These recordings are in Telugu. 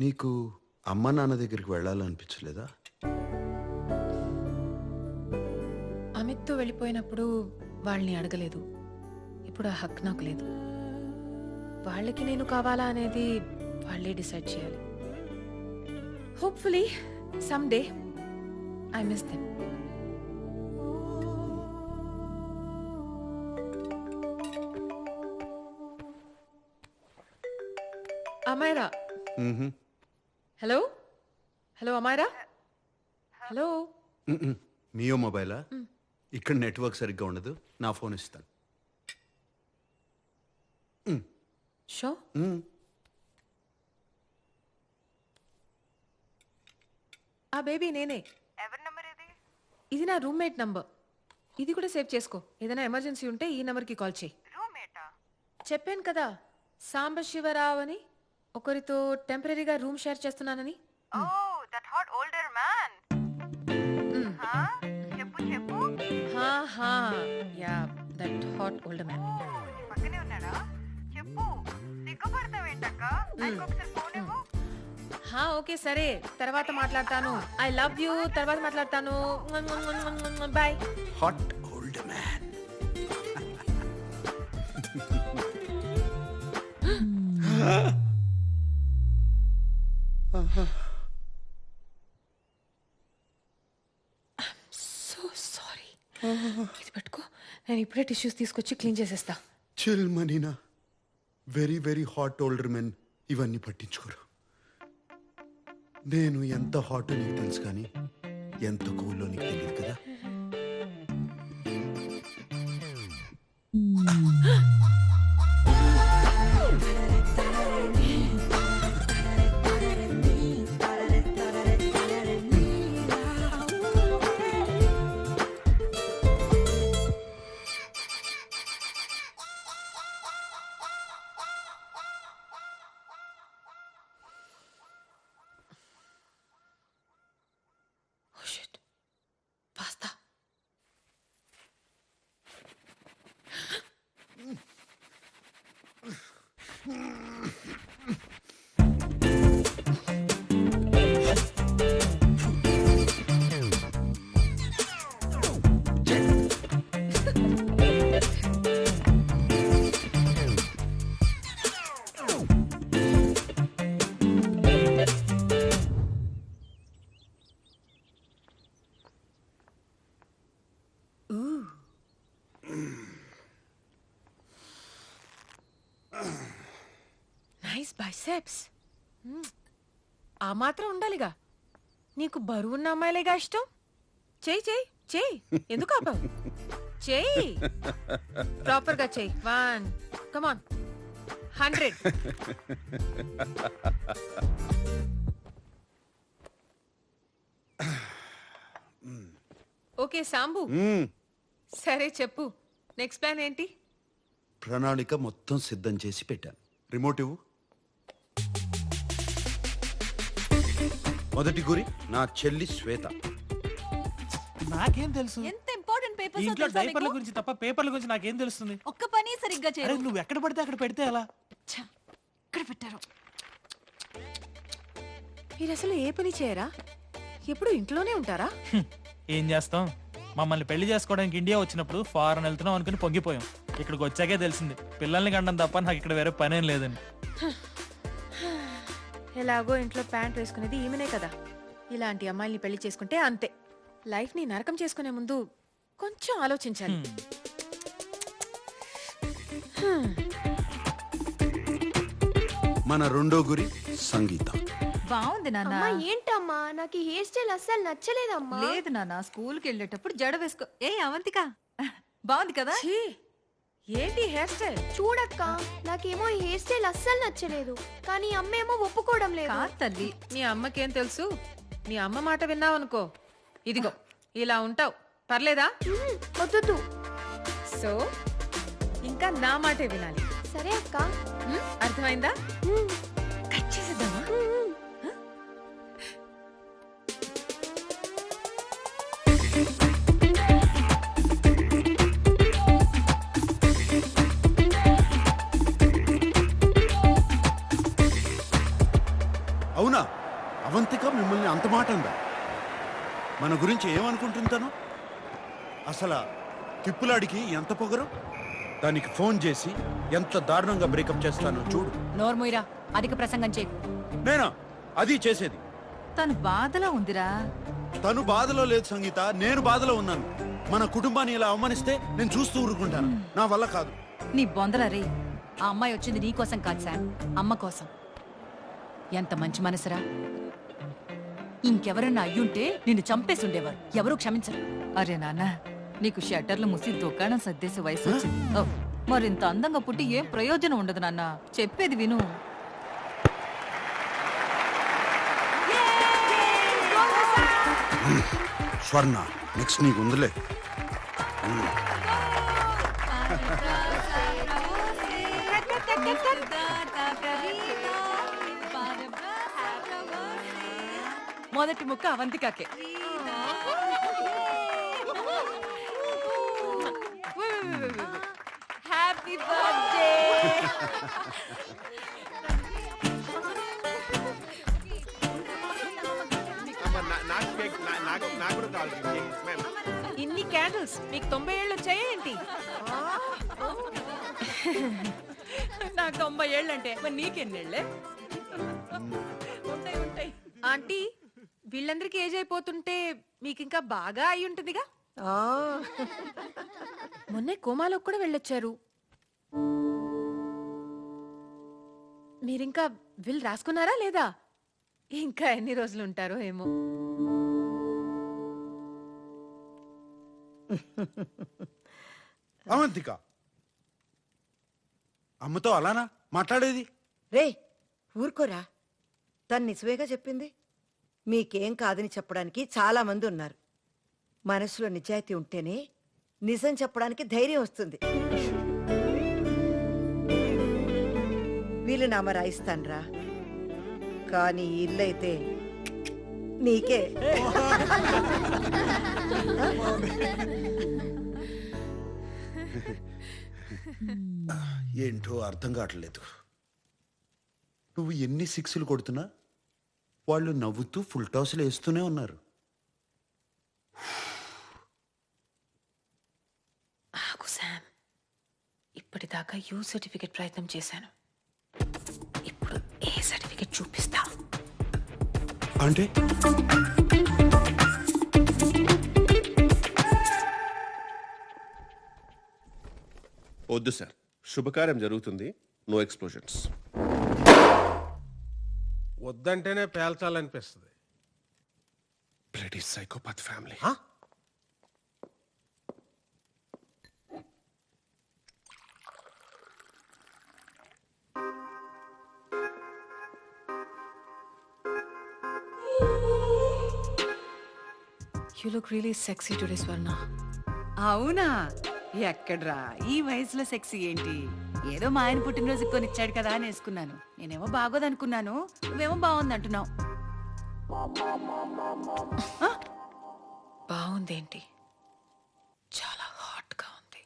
నీకు అమ్మ నాన్న దగ్గరికి వెళ్ళాలనిపించలేదా? అమిత్తో వెళ్ళిపోయినప్పుడు వాళ్ళని అడగలేదు. ఇప్పుడు ఆ హక్ నాకు లేదు. వాళ్ళకి నేను కావాలా అనేది వాళ్ళే డిసైడ్ చేయాలి. Hopefully some day I miss them Amaira. Hello hello Amaira hello. Meo మొబైలా ఇక్కడ నెట్వర్క్ సరిగ్గా ఉండదు. నా ఫోన్ ఇస్తాను. షో మ్మ్. ఆ బేబీ నేనే. ఎవరి నెంబర్ ఇది? ఇది నా రూమ్మేట్ నంబర్ ఇది కూడా సేవ్ చేసుకో. ఏదైనా ఎమర్జెన్సీ ఉంటే ఈ నెంబర్కి కాల్ చేయి. రూమ్మేటా చెప్పాను కదా సాంబశివరావు అని ఒకరితో టెంపరీగా రూమ్ షేర్ చేస్తున్నానని? Oh that hot older man. చెప్పు చెప్పు. హా హా. Yeah that hot old man. పక్కనే ఉన్నాడా? చెప్పు. సిగ్గుపడతావేంటక్క ఆయనకు ఒకసారి ఫోన్ ఇవ్వు. హా ఓకే సరే. తర్వాత మాట్లాడతాను. I love you. తర్వాత మాట్లాడతాను. బాయ్. హాట్ ఇది పెట్టుకో. నేను ఇప్పుడే టిష్యూస్ తీసుకొచ్చి క్లీన్ చేసేస్తా. Chill మనీనా very very hot older men ఇవన్నీ పట్టించుకోరు. నేను ఎంత హాట్ నీకు తెలుసు కానీ ఎంత కూల్లో నీకు తెలియదు కదా? బైసెప్స్? ఆ మాత్రం ఉండాలిగా. నీకు బరువున్న అమ్మాయిలేగా ఇష్టం? చేయి చేయి చేయి ఎందుకు ఆపావు? చేయి ప్రాపర్గా చేయి one come on hundred okay Sambu. మ్మ్. సరే చెప్పు. నెక్స్ట్ ప్లాన్ ఏంటి? ప్రణాళిక మొత్తం సిద్ధం చేసి పెట్టాను రిమోట్ ఇవ్వు. మొదటి గురి నా చెల్లి శ్వేత. నాకేం తెలుసు? ఎంత ఇంపార్టెంట్ ఈ పేపర్స్ ఇంట్లో డైపర్ల గురించి తప్ప పేపర్ల గురించి నాకేం తెలుస్తుంది? ఒక్క పని సరిగ్గా అరే చేయరు. నువ్వు ఎక్కడ పడితే అక్కడ పెడితే ఎలా? ఛ, ఇక్కడ పెట్టారు. మీరు అసలు ఏ పని చేయరా? ఎప్పుడు ఇంట్లోనే ఉంటారా? హ్మ్. ఏం చేస్తాం? మమ్మల్ని పెళ్ళి చేసుకోవడానికి ఇండియా వచ్చినప్పుడు ఫారెన్ వెళ్తున్నాం అనుకుని పొంగిపోయాం. ఇక్కడికి వచ్చాకే తెలిసింది. పిల్లల్ని కండం తప్ప నాకు ఇక్కడ వేరే పనేం లేదని ఎలాగో ఇంట్లో ప్యాంట్ వేసుకునేది ఈమెనే కదా. ఇలాంటి అమ్మాయిల్ని పెళ్ళి చేసుకుంటే అంతే. లైఫ్ని నరకం చేసుకునే ముందు కొంచెం ఆలోచించాలి. మన రెండో గురి సంగీత. బాగుంది నాన్న. అమ్మా ఏంటమ్మా? నాకు ఈ హెయిర్ స్టైల్ అస్సలు నచ్చలేదమ్మా. లేదు నాన్న స్కూల్కి వెళ్ళేటప్పుడు జడ వేసుకో ఏ అవంతిక. బాగుంది కదా? ఏంటి హెయిర్ స్టైల్? చూడక్క నాకేమో ఈ హెయిర్ స్టైల్ అస్సలు నచ్చలేదు. కానీ అమ్మేమో ఒప్పుకోవడం లేదు. కాదు తల్లి నీ అమ్మకేం తెలుసు? నీ అమ్మ మాట విన్నావనుకో. ఇదిగో ఇలా ఉంటావు. పర్లేదా? మ్మ్, వద్దు సో ఇంకా నా మాటే వినాలి. సరే అక్క? అర్థమైందా? మ్మ్, కట్ చేసేద్దామా? మ్మ్. అవంతిక మిమ్మల్ని అంత మాట అందా? మన గురించి ఏమనుకుంటుంటాను? అసలు తిప్పులాడికి ఎంత పొగరు? దానికి ఫోన్ చేసి ఎంత దారుణంగా బ్రేకప్ చేస్తానో చూడు. నోర్ముయిరా అధిక ప్రసంగం చేయి. నేనా? అది చేసేది. తను బాధలో ఉందిరా. తను బాధలో లేదు సంగీత నేను బాధలో ఉన్నాను. మన కుటుంబాన్ని ఇలా అవమానిస్తే నేను చూస్తూ ఊరుకుంటాను. నా వల్ల కాదు. నీ బొందల రే ఆ అమ్మాయి వచ్చింది నీ కోసం కాదు శామ్ అమ్మ కోసం. ఎంత మంచి మనసురా. ఇంకెవరన్నా అయ్యుంటే నిన్ను చంపేసి ఉండేవారు ఎవరూ క్షమించరు అరే నాన్న నీకు షట్టర్లు ముసి దుకాణం సర్దేసే వయసు వచ్చింది ఓ, మరింత అందంగా పుట్టి ఏం ప్రయోజనం ఉండదు నాన్న చెప్పేది విను స్వర్ణ నెక్స్ట్ నీకు ఉందిలే మొదటి ముక్క అవంతికాకే. Happy birthday. ఇన్ని క్యాండిల్స్ మీకు తొంభై ఏళ్ళు వచ్చాయా ఏంటి? నాకు తొంభై ఏళ్ళంటే మరి నీకెన్నేళ్ళే ఉంటాయి ఉంటాయి. ఆంటీ వీళ్ళందరికీ ఏజ్ అయిపోతుంటే మీకు ఇంకా బాగా అయి ఉంటుందిగా? మొన్నే కోమాలోకి కూడా వెళ్ళొచ్చారు. మీరింకా విల్ రాసుకున్నారా లేదా? ఇంకా ఎన్ని రోజులు ఉంటారో ఏమో. అవంతిక అమ్మతో అలానా మాట్లాడేది? రే ఊరుకోరా. తను నిజమేగా చెప్పింది? మీకేం కాదని చెప్పడానికి చాలామంది ఉన్నారు. మనసులో నిజాయితీ ఉంటేనే నిజం చెప్పడానికి ధైర్యం వస్తుంది. వీళ్ళు నామ రాయిస్తాన్రా. కానీ ఇల్లైతే ఇల్లు అయితే నీకే. ఏంటో అర్థం కావట్లేదు. నువ్వు ఎన్ని సిక్స్లు కొడుతున్నా? వాళ్ళు నవ్వుతూ ఫుల్ టాస్లు వేస్తూనే ఉన్నారు. ఆగు శామ్. ఇప్పటిదాకా యూ సర్టిఫికెట్ ప్రయత్నం చేశాను. ఇప్పుడు ఏ సర్టిఫికెట్ చూపిస్తా? అంటే? వద్దు సార్ శుభకార్యం జరుగుతుంది. నో ఎక్స్ప్లోజన్స్ వద్దంటేనే పేల్చాలనిపిస్తుంది. Bloody psychopath family? You look really sexy today Swarna అవునా? ఎక్కడ్రా? ఈ వయసులో సెక్సీ ఏంటి? ఏదో మా ఆయన పుట్టినరోజు కొనిచ్చాడు కదా అని వేసుకున్నాను. నేనేమో బాగోదనుకున్నాను. నువ్వేమో బాగుంది అంటున్నావు బాగుందేంటి చాలా హాట్గా ఉంది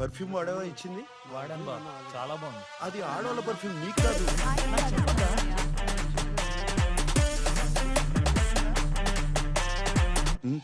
పర్ఫ్యూమ్ వాడేవా? ఇచ్చింది? వాడాను బాబు. చాలా బాగుంది. అది ఆడవాళ్ళ పర్ఫ్యూమ్ నీకు కాదు. ఉమ్,